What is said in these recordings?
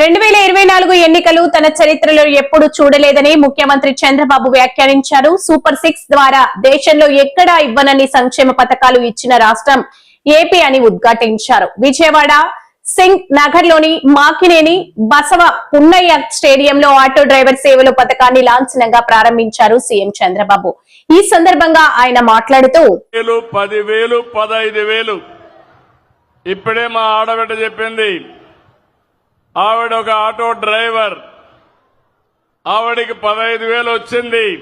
రెండు వేల ఇరవై నాలుగు ఎన్నికలు తన చరిత్రలో ఎప్పుడు చూడలేదని ముఖ్యమంత్రి చంద్రబాబు వ్యాఖ్యానించారు. సూపర్ సిక్స్ ద్వారా దేశంలో ఎక్కడా ఇవ్వనని సంక్షేమ పథకాలు ఇచ్చిన రాష్ట్రం ఏపీ అని ఉద్ఘాటించారు. విజయవాడ సింగ్ నగర్లోని మాకినేని బసవ పున్నయ్య స్టేడియంలో ఆటో డ్రైవర్ సేవలు పథకాన్ని లాంఛనంగా ప్రారంభించారు సీఎం చంద్రబాబు. ఈ సందర్భంగా ఆయన మాట్లాడుతూ వేలు పదివేలు పదహైదు వేలు. ఇప్పుడే మా ఆడబిడ్డ చెప్పింది ఆవిడ ఒక ఆటో డ్రైవర్. ఆవిడికి పదహైదు వేలు వచ్చింది.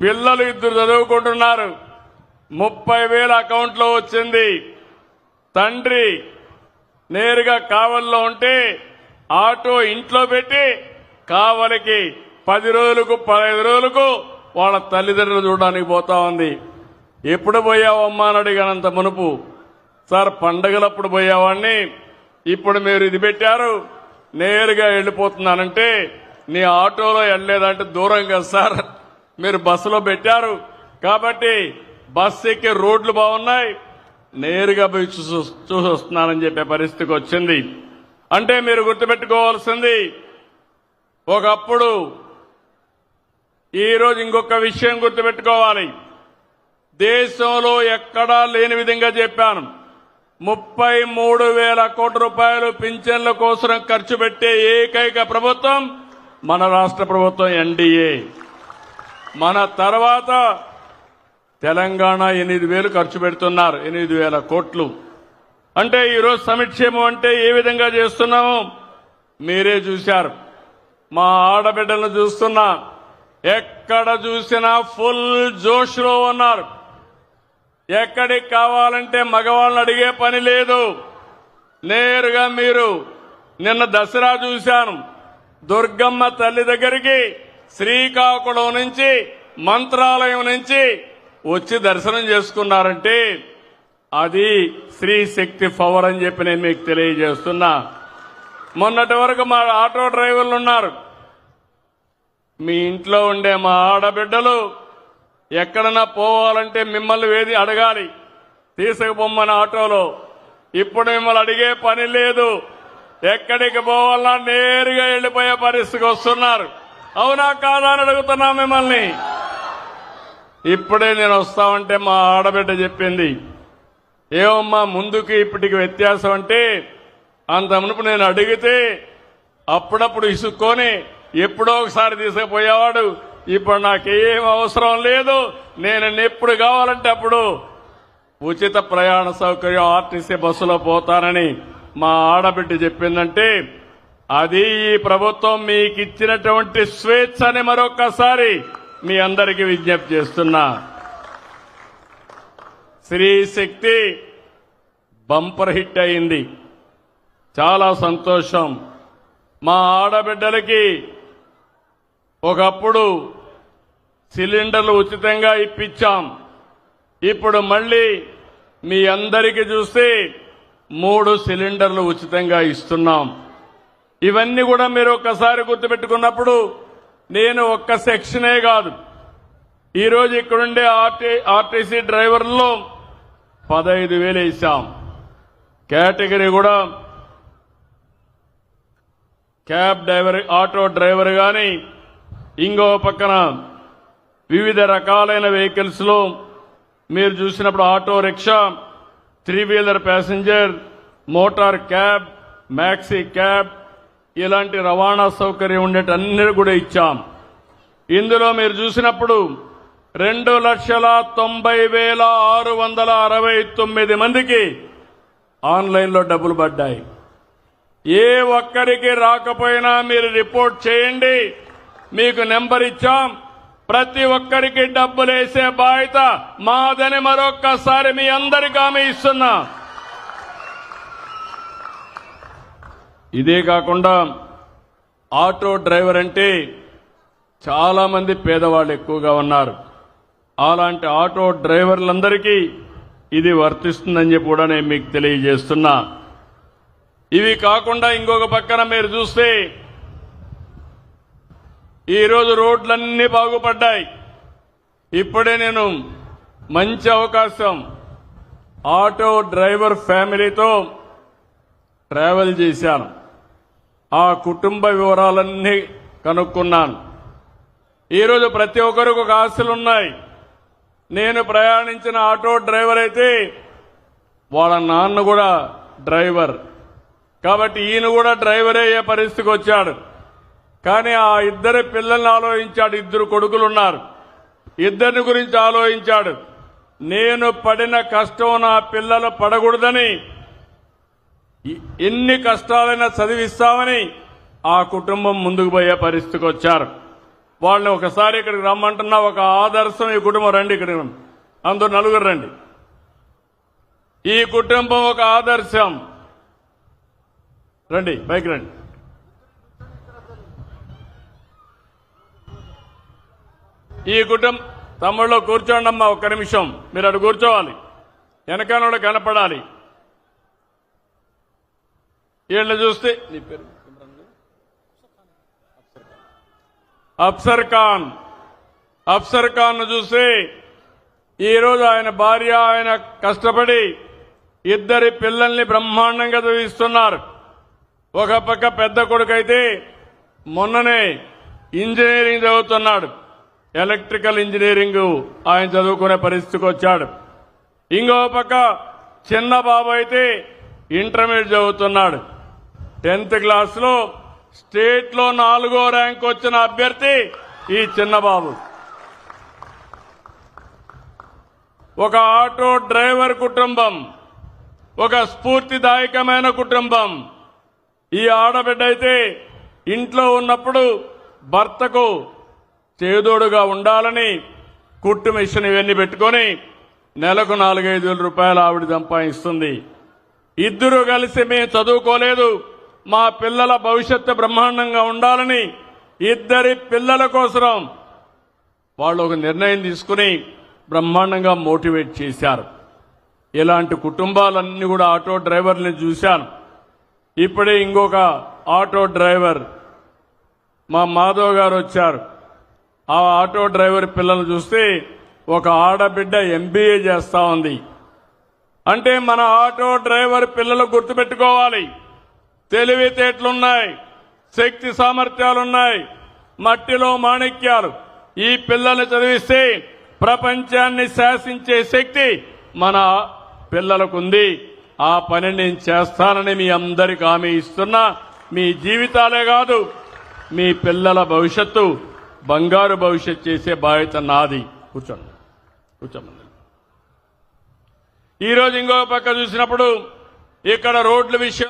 పిల్లలు ఇద్దరు చదువుకుంటున్నారు. ముప్పై వేలు అకౌంట్లో వచ్చింది. తండ్రి నేరుగా కావల్లో ఉంటే ఆటో ఇంట్లో పెట్టి కావలికి పది రోజులకు పదహైదు రోజులకు వాళ్ళ తల్లిదండ్రులు చూడడానికి పోతా ఉంది. ఎప్పుడు పోయావమ్మా అని అడిగానంత మునుపు. సార్ పండగలప్పుడు పోయేవాడిని. ఇప్పుడు మీరు ఇది పెట్టారు. నేరుగా వెళ్ళిపోతున్నానంటే నీ ఆటోలో వెళ్ళలేదంటే దూరం కదా సార్. మీరు బస్సులో పెట్టారు. కాబట్టి బస్సు ఎక్కే రోడ్లు బాగున్నాయి. నేరుగా పోయి చూసి చూసి వస్తున్నానని చెప్పే పరిస్థితికి వచ్చింది. అంటే మీరు గుర్తుపెట్టుకోవాల్సింది ఒకప్పుడు ఈరోజు ఇంకొక విషయం గుర్తుపెట్టుకోవాలి. దేశంలో ఎక్కడా లేని విధంగా చెప్పాను. ముప్పై మూడు వేల కోట్ల రూపాయలు పింఛన్ల కోసం ఖర్చు పెట్టే ఏకైక ప్రభుత్వం మన రాష్ట్ర ప్రభుత్వం ఎన్డీఏ. మన తర్వాత తెలంగాణ ఎనిమిది వేలు ఖర్చు పెడుతున్నారు ఎనిమిది వేల కోట్లు. అంటే ఈరోజు సమిక్షేమం అంటే ఏ విధంగా చేస్తున్నాము మీరే చూశారు. మా ఆడబిడ్డలను చూస్తున్నా ఎక్కడ చూసినా ఫుల్ జోష్లో ఉన్నారు. ఎక్కడికి కావాలంటే మగవాళ్ళని అడిగే పని లేదు. నేరుగా మీరు నిన్న దసరా చూశాను. దుర్గమ్మ తల్లి దగ్గరికి శ్రీకాకుళం నుంచి మంత్రాలయం నుంచి వచ్చి దర్శనం చేసుకున్నారంటే అది శ్రీశక్తి శక్తి పవర్ అని చెప్పి నేను మీకు తెలియజేస్తున్నా. మొన్నటి వరకు మా ఆటో డ్రైవర్లు ఉన్నారు. మీ ఇంట్లో ఉండే మా ఆడబిడ్డలు ఎక్కడన్నా పోవాలంటే మిమ్మల్ని వేది అడగాలి? తీసుకుపోమ్మని ఆటోలో. ఇప్పుడు మిమ్మల్ని అడిగే పని లేదు. ఎక్కడికి పోవాలన్నా నేరుగా వెళ్ళిపోయే పరిస్థితికి వస్తున్నారు. అవునా కాదా అని అడుగుతున్నా మిమ్మల్ని. ఇప్పుడే నేను వస్తామంటే మా ఆడబిడ్డ చెప్పింది. ఏమమ్మా ముందుకి ఇప్పటికి వ్యత్యాసం అంటే అంత మునుపు నేను అడిగితే అప్పుడప్పుడు ఇసుక్కొని ఎప్పుడో ఒకసారి తీసుకుపోయేవాడు. ఇప్పుడు నాకేం అవసరం లేదు. నేను ఎప్పుడు కావాలంటే అప్పుడు ఉచిత ప్రయాణ సౌకర్యం ఆర్టీసీ బస్సులో పోతానని మా ఆడబిడ్డ చెప్పిందంటే అది ఈ ప్రభుత్వం మీకు ఇచ్చినటువంటి స్వేచ్ఛ అని మీ అందరికీ విజ్ఞప్తి చేస్తున్నా. శ్రీశక్తి శక్తి బంపర్ హిట్ అయింది. చాలా సంతోషం. మా ఆడబిడ్డలకి ఒకప్పుడు సిలిండర్లు ఉచితంగా ఇప్పించాం. ఇప్పుడు మళ్ళీ మీ అందరికీ చూస్తే మూడు సిలిండర్లు ఉచితంగా ఇస్తున్నాం. ఇవన్నీ కూడా మీరు ఒక్కసారి గుర్తుపెట్టుకున్నప్పుడు నేను ఒక్క సెక్షనే కాదు. ఈరోజు ఇక్కడుండే ఆర్టీ ఆర్టీసీ డ్రైవర్లో పదహైదు వేలు వేసాం కేటగిరీ కూడా క్యాబ్ డ్రైవర్ ఆటో డ్రైవర్ కానీ ఇంకో పక్కన వివిధ రకాలైన వెహికల్స్లో మీరు చూసినప్పుడు auto rickshaw three wheeler passenger motor cab maxi cab ఇలాంటి రవాణా సౌకర్యం ఉండేటన్ని కూడా ఇచ్చాం. ఇందులో మీరు చూసినప్పుడు రెండు లక్షల తొంభై వేల ఆరు వందల అరవై తొమ్మిది మందికి ఆన్లైన్లో డబ్బులు పడ్డాయి. ఏ ఒక్కరికి రాకపోయినా మీరు రిపోర్ట్ చేయండి. మీకు నెంబర్ ఇచ్చాం. ప్రతి ఒక్కరికి డబ్బులు వేసే బాధ్యత మాదని మరొక్కసారి మీ అందరికీ ఆమె ఇస్తున్నా. ఇదే కాకుండా ఆటో డ్రైవర్ అంటే చాలా మంది పేదవాళ్ళు ఎక్కువగా ఉన్నారు. అలాంటి ఆటో డ్రైవర్లందరికీ ఇది వర్తిస్తుందని చెప్పి కూడా నేను మీకు తెలియజేస్తున్నా. ఇవి కాకుండా ఇంకొక పక్కన మీరు చూస్తే ఈరోజు రోడ్లన్నీ బాగుపడ్డాయి. ఇప్పుడే నేను మంచి అవకాశం ఆటో డ్రైవర్ ఫ్యామిలీతో ట్రావెల్ చేశాను. ఆ కుటుంబ వివరాలన్నీ కనుక్కున్నాను. ఈరోజు ప్రతి ఒక్కరికి ఒక ఆశలున్నాయి నేను ప్రయాణించిన ఆటో డ్రైవర్ అయితే వాళ్ళ నాన్న కూడా డ్రైవర్. కాబట్టి ఈయన కూడా డ్రైవర్ అయ్యే పరిస్థితికి వచ్చాడు. కానీ ఆ ఇద్దరి పిల్లల్ని ఆలోచించాడు. ఇద్దరు కొడుకులు ఉన్నారు ఇద్దరిని గురించి ఆలోచించాడు. నేను పడిన కష్టం నా పిల్లలు పడకూడదని ఎన్ని కష్టాలైనా చదివిస్తామని ఆ కుటుంబం ముందుకు పోయే పరిస్థితికి వచ్చారు. వాళ్ళని ఒకసారి ఇక్కడికి రమ్మంటున్నా ఒక ఆదర్శం ఈ కుటుంబం రండి ఇక్కడికి అందరు నలుగురు రండి. ఈ కుటుంబం ఒక ఆదర్శం. రండి బైక్ రండి. ఈ కుటుంబం తమ్ముళ్ళు కూర్చోండి అమ్మా ఒక్క నిమిషం. మీరు అటు కూర్చోవాలి. వెనకనోడు కనపడాలి. వీళ్ళు చూస్తే నీ పేరు అఫ్సర్ ఖాన్. అఫ్సర్ ఖాన్ను చూసి ఈరోజు ఆయన భార్య ఆయన కష్టపడి ఇద్దరి పిల్లల్ని బ్రహ్మాండంగా చదివిస్తున్నారు. ఒక పక్క పెద్ద కొడుకైతే మొన్ననే ఇంజనీరింగ్ చదువుతున్నాడు. ఎలక్ట్రికల్ ఇంజనీరింగ్ ఆయన చదువుకునే పరిస్థితికి వచ్చాడు. ఇంకో పక్క చిన్న బాబు అయితే ఇంటర్మీడియట్ చదువుతున్నాడు. టెన్త్ క్లాస్లో స్టేట్లో నాలుగో ర్యాంక్ వచ్చిన అభ్యర్థి ఈ చిన్నబాబు ఒక ఆటో డ్రైవర్ కుటుంబం ఒక స్ఫూర్తిదాయకమైన కుటుంబం. ఈ ఆడబిడ్డ అయితే ఇంట్లో ఉన్నప్పుడు భర్తకు చేదోడుగా ఉండాలని కుట్టు మిషన్ ఇవన్నీ పెట్టుకొని నెలకు నాలుగైదు వేల రూపాయలు ఆవిడ సంపాదిస్తుంది. ఇద్దరు కలిసి మేము చదువుకోలేదు. మా పిల్లల భవిష్యత్తు బ్రహ్మాండంగా ఉండాలని ఇద్దరి పిల్లల కోసం వాళ్ళు ఒక నిర్ణయం తీసుకుని బ్రహ్మాండంగా మోటివేట్ చేశారు. ఇలాంటి కుటుంబాలన్నీ కూడా ఆటో డ్రైవర్ని చూశాను. ఇప్పుడే ఇంకొక ఆటో డ్రైవర్ మా మాధవ్ గారు వచ్చారు. ఆ ఆటో డ్రైవర్ పిల్లలు చూస్తే ఒక ఆడబిడ్డ ఎంబీఏ చేస్తా ఉంది. అంటే మన ఆటో డ్రైవర్ పిల్లలు గుర్తుపెట్టుకోవాలి. తెలివితేటలున్నాయి శక్తి సామర్థ్యాలున్నాయి మట్టిలో మాణిక్యాలు. ఈ పిల్లల్ని చదివిస్తే ప్రపంచాన్ని శాసించే శక్తి మన పిల్లలకుంది. ఆ పని నేను చేస్తానని మీ అందరికి హామీ ఇస్తున్నా. మీ జీవితాలే కాదు మీ పిల్లల భవిష్యత్తు. బంగారు భవిష్యత్ చేసే బాధ్యత నాది. కూర్చోండి. కూర్చోమండి. ఈ రోజు ఇంకో పక్క చూసినప్పుడు ఇక్కడ రోడ్ల విషయం